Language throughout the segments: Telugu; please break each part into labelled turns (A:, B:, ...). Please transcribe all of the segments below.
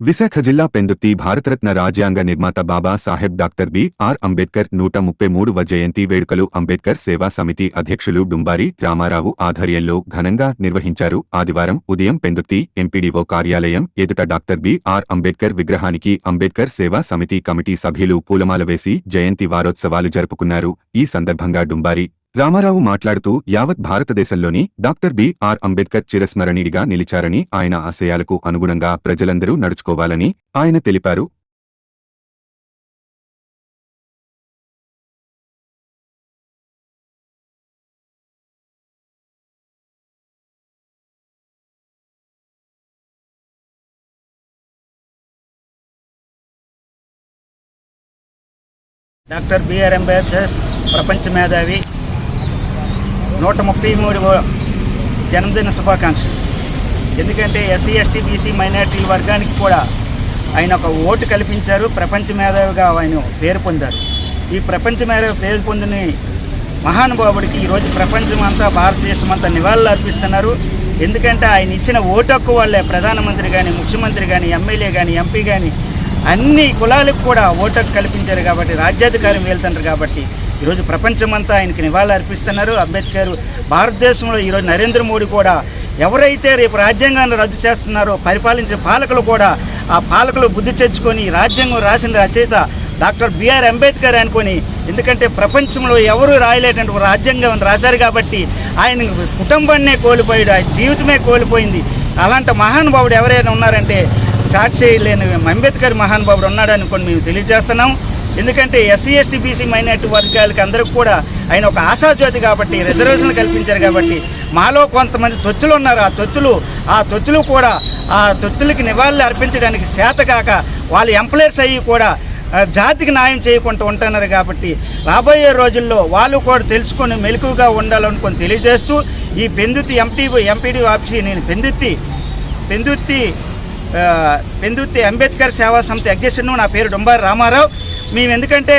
A: విశాఖ జిల్లా పెందుర్తి భారతరత్న రాజ్యాంగ నిర్మాత Baba Saheb doctor B. R. Ambedkar నూట ముప్పై మూడవ జయంతి వేడుకలు అంబేద్కర్ సేవా సమితి అధ్యక్షులు డుంబారి రామారావు ఆధ్వర్యంలో ఘనంగా నిర్వహించారు. ఆదివారం ఉదయం పెందుర్తి ఎంపీడీఓ కార్యాలయం ఎదుట డాక్టర్ బి. ఆర్. అంబేద్కర్ విగ్రహానికి అంబేద్కర్ సేవా సమితి కమిటీ సభ్యులు పూలమాల వేసి జయంతి వారోత్సవాలు జరుపుకున్నారు. ఈ సందర్భంగా డుంబారి రామారావు మాట్లాడుతూ యావత్ భారతదేశంలోని డాక్టర్ బి. ఆర్. అంబేద్కర్ చిరస్మరణీయుడిగా నిలిచారని ఆయన ఆశయాలకు అనుగుణంగా ప్రజలందరూ నడుచుకోవాలని ఆయన తెలిపారు.
B: డాక్టర్ బిఆర్ అంబేద్కర్ ప్రపంచ మేధావి. నూట ముప్పై మూడు జన్మదిన శుభాకాంక్షలు. ఎందుకంటే ఎస్సీ ఎస్టీ బీసీ మైనారిటీ వర్గానికి కూడా ఆయన ఒక ఓటు కల్పించారు. ప్రపంచ మేధావిగా ఆయన పేరు పొందారు. ఈ ప్రపంచ మేధావి పేరు పొందిన మహానుభావుడికి ఈరోజు ప్రపంచం అంతా భారతదేశం అంతా నివాళులు అర్పిస్తున్నారు. ఎందుకంటే ఆయన ఇచ్చిన ఓటు వాళ్ళే ప్రధానమంత్రి కానీ ముఖ్యమంత్రి కానీ ఎమ్మెల్యే కానీ ఎంపీ కానీ అన్ని కులాలకు కూడా ఓటు కల్పించారు కాబట్టి రాజ్యాధికారం వెళ్తున్నారు కాబట్టి ఈరోజు ప్రపంచమంతా ఆయనకి నివాళులు అర్పిస్తున్నారు. అంబేద్కర్ భారతదేశంలో ఈరోజు నరేంద్ర మోడీ కూడా ఎవరైతే రేపు రాజ్యాంగాన్ని రద్దు చేస్తున్నారో పరిపాలించే పాలకులు కూడా ఆ పాలకులు బుద్ధి తెచ్చుకొని రాజ్యాంగం రాసిన రచయిత డాక్టర్ బిఆర్ అంబేద్కర్ అనుకొని ఎందుకంటే ప్రపంచంలో ఎవరు రాయలేటువంటి రాజ్యాంగం రాశారు కాబట్టి ఆయన కుటుంబాన్నే కోల్పోయాడు ఆయన జీవితమే కోల్పోయింది. అలాంటి మహానుభావుడు ఎవరైనా ఉన్నారంటే సాక్షి లేని అంబేద్కర్ మహానుభావుడు ఉన్నాడు అనుకొని మేము తెలియజేస్తున్నాం. ఎందుకంటే ఎస్సీ ఎస్టీ బీసీ మైనార్టీ వర్గాలకి అందరికి కూడా ఆయన ఒక ఆశాజ్యోతి కాబట్టి రిజర్వేషన్లు కల్పించారు కాబట్టి మాలో కొంతమంది తొత్తులు ఉన్నారు. ఆ తొత్తులు ఆ తొత్తులు కూడా ఆ తొత్తులకి నివాళులు అర్పించడానికి చేతకాక వాళ్ళు ఎంప్లాయర్స్ అయ్యి కూడా జాతికి న్యాయం చేయకుండా ఉంటున్నారు కాబట్టి రాబోయే రోజుల్లో వాళ్ళు కూడా తెలుసుకొని మెలకుగా ఉండాలనుకొని తెలియజేస్తూ ఈ పెందుతి ఎంపీ ఎంపీడీ ఆఫీస్ నేను పెందుత్తి పెందుత్తి పెందుర్తి పెందుత్తి అంబేద్కర్ సేవా సంస్థ అధ్యక్షుడు నా పేరు డొంబారి రామారావు. మేము ఎందుకంటే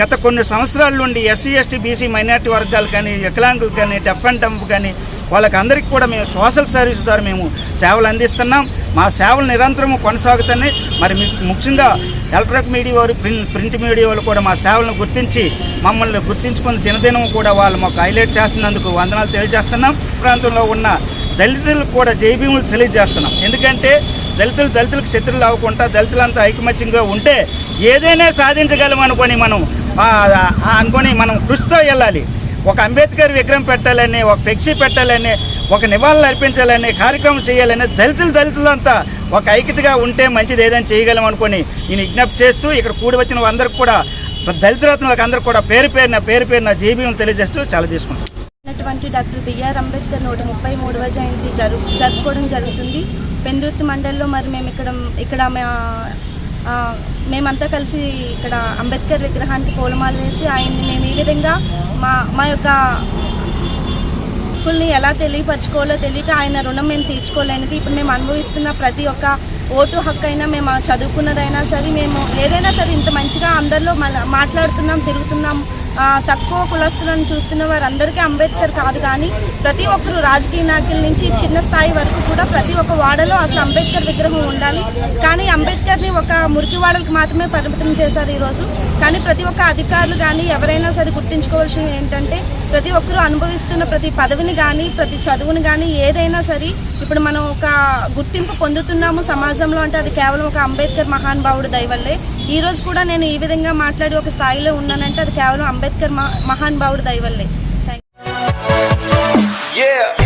B: గత కొన్ని సంవత్సరాల నుండి ఎస్సీ ఎస్టీ బీసీ మైనార్టీ వర్గాలు కానీ వికలాంగులు కానీ డెఫ్ అండ్ డంప్ కానీ వాళ్ళకి అందరికీ కూడా మేము సోషల్ సర్వీస్ ద్వారా మేము సేవలు అందిస్తున్నాం. మా సేవలు నిరంతరము కొనసాగుతున్నాయి. మరి ముఖ్యంగా ఎలక్ట్రిక్ మీడియా వారు ప్రింట్ ప్రింట్ మీడియా వాళ్ళు కూడా మా సేవలను గుర్తించి మమ్మల్ని గుర్తించుకుని దినదినం కూడా వాళ్ళు మాకు హైలైట్ చేస్తున్నందుకు వందనాలు తెలియజేస్తున్నాం. ప్రాంతంలో ఉన్న దళితులకు కూడా జైభీములు తెలియజేస్తున్నాం. ఎందుకంటే దళితులు దళితులకు శత్రులు అవ్వకుండా దళితులంతా ఐకమత్యంగా ఉంటే ఏదైనా సాధించగలం అనుకొని మనం అనుకొని మనం కృషితో వెళ్ళాలి. ఒక అంబేద్కర్ విగ్రహం పెట్టాలని ఒక ఫ్లెక్సీ పెట్టాలని ఒక నివాళులు అర్పించాలని కార్యక్రమం చేయాలని దళితులు దళితులంతా ఒక ఐక్యతగా ఉంటే మంచిది ఏదైనా చేయగలం అనుకొని నేను విజ్ఞప్తి చేస్తూ ఇక్కడ కూడి వచ్చిన అందరికి కూడా దళిత రత్నాలకు కూడా పేరు పేరున పేరు పేరున జీబీఎం తెలియజేస్తూ చాలా తీసుకుంటాం
C: ఉన్నటువంటి డాక్టర్ బిఆర్ అంబేద్కర్ నూట ముప్పై మూడవ జయంతి జరు జరుపుకోవడం జరుగుతుంది. పెందుర్తి మండలిలో మరి మేము ఇక్కడ ఇక్కడ మా మేమంతా కలిసి ఇక్కడ అంబేద్కర్ విగ్రహానికి పూలమాల వేసి ఆయన్ని మేము ఈ విధంగా మా మా యొక్క హక్కుల్ని ఎలా తెలియపరచుకోవాలో తెలియక ఆయన రుణం మేము తీర్చుకోలేనిది ఇప్పుడు మేము అనుభవిస్తున్న ప్రతి ఒక్క ఓటు హక్కు అయినా మేము చదువుకున్నదైనా సరే మేము ఏదైనా సరే ఇంత మంచిగా అందరిలో మన మాట్లాడుతున్నాం తిరుగుతున్నాం తక్కువ కులస్తులను చూస్తున్న వారందరికీ అంబేద్కర్ కాదు కానీ ప్రతి ఒక్కరు రాజకీయ నాయకుల నుంచి చిన్న స్థాయి వరకు కూడా ప్రతి ఒక్క వాడలో అసలు అంబేద్కర్ విగ్రహం ఉండాలి. కానీ అంబేద్కర్ని ఒక మురికి వాడలకు మాత్రమే పరిమితం చేశారు ఈరోజు. కానీ ప్రతి ఒక్క అధికారులు కానీ ఎవరైనా సరే గుర్తుంచుకోవాల్సింది ఏంటంటే ప్రతి ఒక్కరూ అనుభవిస్తున్న ప్రతి పదవిని కానీ ప్రతి చదువుని కానీ ఏదైనా సరే ఇప్పుడు మనం ఒక గుర్తింపు పొందుతున్నాము సమాజంలో అంటే అది కేవలం ఒక అంబేద్కర్ మహానుభావుడు దయవల్లే ఈరోజు కూడా నేను ఈ విధంగా మాట్లాడి ఒక స్థాయిలో ఉన్నానంటే అది కేవలం అంబేద్కర్ అంబేద్కర్ మహానుభావుడు దయవల్లే. Thank you